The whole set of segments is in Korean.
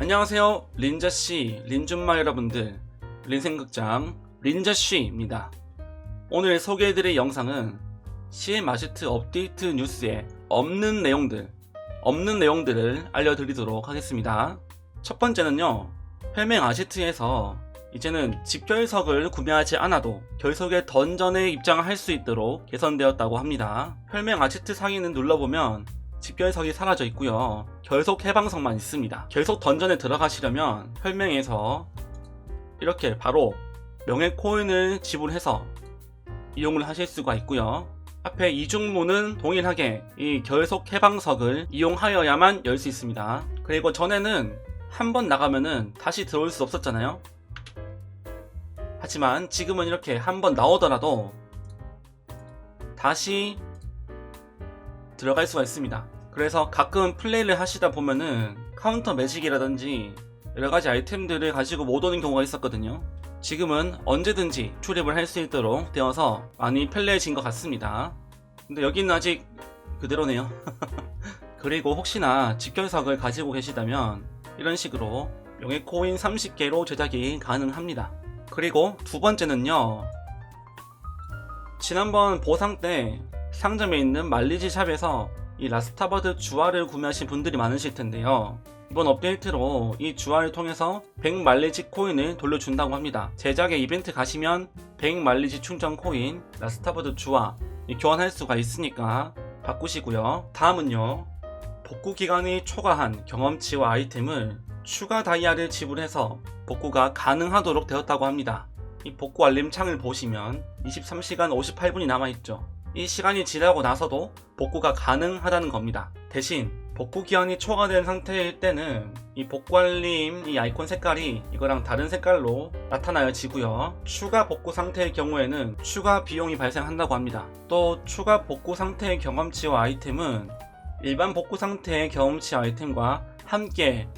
안녕하세요. 린자씨 린준마 여러분들 린생극장 린자씨입니다. 오늘 소개해드릴 영상은 CM 아지트 업데이트 뉴스에 없는 내용들 없는 내용들을 알려드리도록 하겠습니다. 첫 번째는요 혈맹 아지트에서 이제는 집결석을 구매하지 않아도 결석의 던전에 입장을 할수 있도록 개선되었다고 합니다. 혈맹 아지트 상위는 눌러보면 집결석이 사라져 있고요. 결속 해방석만 있습니다. 결속 던전에 들어가시려면 혈맹에서 이렇게 바로 명예 코인을 지불해서 이용을 하실 수가 있고요. 앞에 이중문은 동일하게 이 결속 해방석을 이용하여야만 열 수 있습니다. 그리고 전에는 한 번 나가면은 다시 들어올 수 없었잖아요. 하지만 지금은 이렇게 한 번 나오더라도 다시 들어갈 수가 있습니다. 그래서 가끔 플레이를 하시다 보면은 카운터 매직이라든지 여러 가지 아이템들을 가지고 못 오는 경우가 있었거든요. 지금은 언제든지 출입을 할 수 있도록 되어서 많이 편리해진 것 같습니다. 근데 여기는 아직 그대로네요. 그리고 혹시나 직결석을 가지고 계시다면 이런 식으로 명예 코인 30개로 제작이 가능합니다. 그리고 두 번째는요. 지난번 보상 때 상점에 있는 말리지 샵에서 이 라스타버드 주화를 구매하신 분들이 많으실 텐데요. 이번 업데이트로 이 주화를 통해서 100 말리지 코인을 돌려준다고 합니다. 제작의 이벤트 가시면 100 말리지 충전 코인, 라스타버드 주화 이 교환할 수가 있으니까 바꾸시고요. 다음은요. 복구 기간이 초과한 경험치와 아이템을 추가 다이아를 지불해서 복구가 가능하도록 되었다고 합니다. 이 복구 알림 창을 보시면 23시간 58분이 남아있죠. 이 시간이 지나고 나서도 복구가 가능하다는 겁니다. 대신 복구 기한이 초과된 상태일 때는 이 복구 알림 이 아이콘 색깔이 이거랑 다른 색깔로 나타나여지고요. 추가 복구 상태의 경우에는 추가 비용이 발생한다고 합니다. 또 추가 복구 상태의 경험치와 아이템은 일반 복구 상태의 경험치 아이템과 함께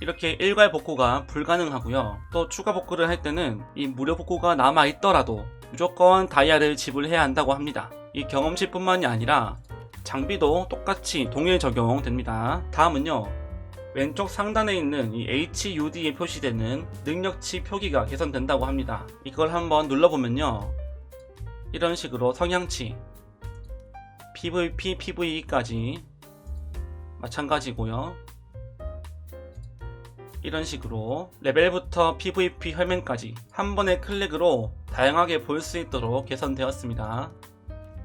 이렇게 일괄 복구가 불가능하고요. 또 추가 복구를 할 때는 이 무료 복구가 남아 있더라도 무조건 다이아를 지불해야 한다고 합니다. 이 경험치뿐만이 아니라 장비도 똑같이 동일 적용됩니다. 다음은요. 왼쪽 상단에 있는 이 HUD에 표시되는 능력치 표기가 개선된다고 합니다. 이걸 한번 눌러보면요. 이런 식으로 성향치 PVP, PVE까지 마찬가지고요. 이런 식으로 레벨부터 PVP 혈맹까지 한 번의 클릭으로 다양하게 볼 수 있도록 개선되었습니다.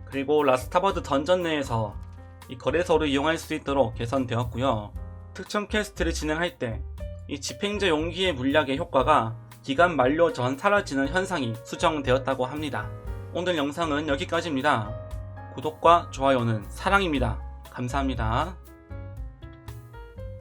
그리고 라스타버드 던전 내에서 이 거래소를 이용할 수 있도록 개선되었고요. 특정 퀘스트를 진행할 때 이 집행자 용기의 물약의 효과가 기간 만료 전 사라지는 현상이 수정되었다고 합니다. 오늘 영상은 여기까지입니다. 구독과 좋아요는 사랑입니다. 감사합니다.